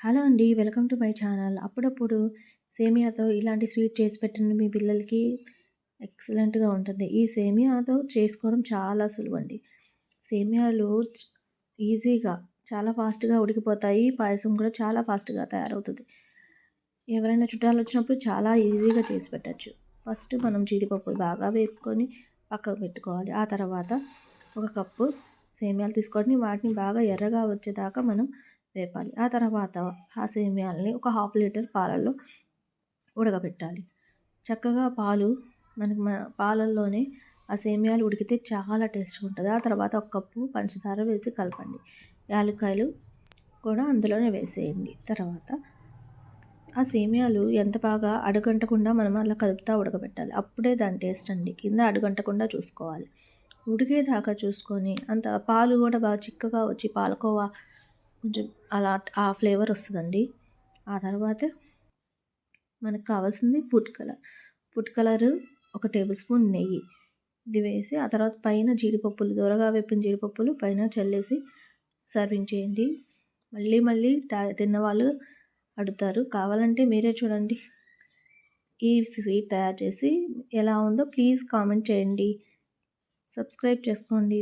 Hello అండి welcome to my channel. అప్పుడప్పుడు సేమియాతో ఇలాంటి స్వీట్ చేసి పెట్టండి మీ పిల్లలకి ఎక్సలెంట్గా ఉంటుంది. ఈ సేమియాతో చేసుకోవడం చాలా సులువు అండి సేమియాలు ఈజీగా చాలా ఫాస్ట్గా ఉడికిపోతాయి. పాయసం కూడా చాలా ఫాస్ట్గా తయారవుతుంది. ఎవరైనా చుట్టాలు వచ్చినప్పుడు చాలా ఈజీగా చేసి పెట్టచ్చు. ఫస్ట్ మనం జీడిపప్పు బాగా వేపుకొని పక్కకు పెట్టుకోవాలి. ఆ తర్వాత ఒక కప్పు సేమియాలు తీసుకొని వాటిని బాగా ఎర్రగా వచ్చేదాకా మనం వేపాలి. ఆ తర్వాత ఆ సేమియాలని ఒక హాఫ్ లీటర్ పాలల్లో ఉడకబెట్టాలి. చక్కగా పాలు మనకి పాలల్లోనే ఆ సేమియాలు ఉడికితే చాలా టేస్ట్గా ఉంటుంది. ఆ తర్వాత ఒక కప్పు పంచదార వేసి కలపండి. యాలక్కాయలు కూడా అందులోనే వేసేయండి. తర్వాత ఆ సేమియాలు ఎంత బాగా అడుగంటకుండా మనం అలా కలుపుతా ఉడకబెట్టాలి. అప్పుడే దాని టేస్ట్ అండి. కింద అడుగంటకుండా చూసుకోవాలి. ఉడికేదాకా చూసుకొని అంత పాలు కూడా బాగా చిక్కగా వచ్చి పాలకోవా కొంచెం అలా ఆ ఫ్లేవర్ వస్తుందండి. ఆ తర్వాత మనకు కావాల్సింది ఫుడ్ కలర్. ఫుడ్ కలర్ ఒక టేబుల్ స్పూన్ నెయ్యి. ఇది వేసి ఆ తర్వాత పైన జీడిపప్పులు దూరగా వేపిన జీడిపప్పులు పైన చల్లేసి సర్వింగ్ చేయండి. మళ్ళీ మళ్ళీ తిన్నవాళ్ళు అడుగుతారు. కావాలంటే మీరే చూడండి. ఈ స్వీట్ తయారు చేసి ఎలా ఉందో ప్లీజ్ కామెంట్ చేయండి. సబ్స్క్రైబ్ చేసుకోండి.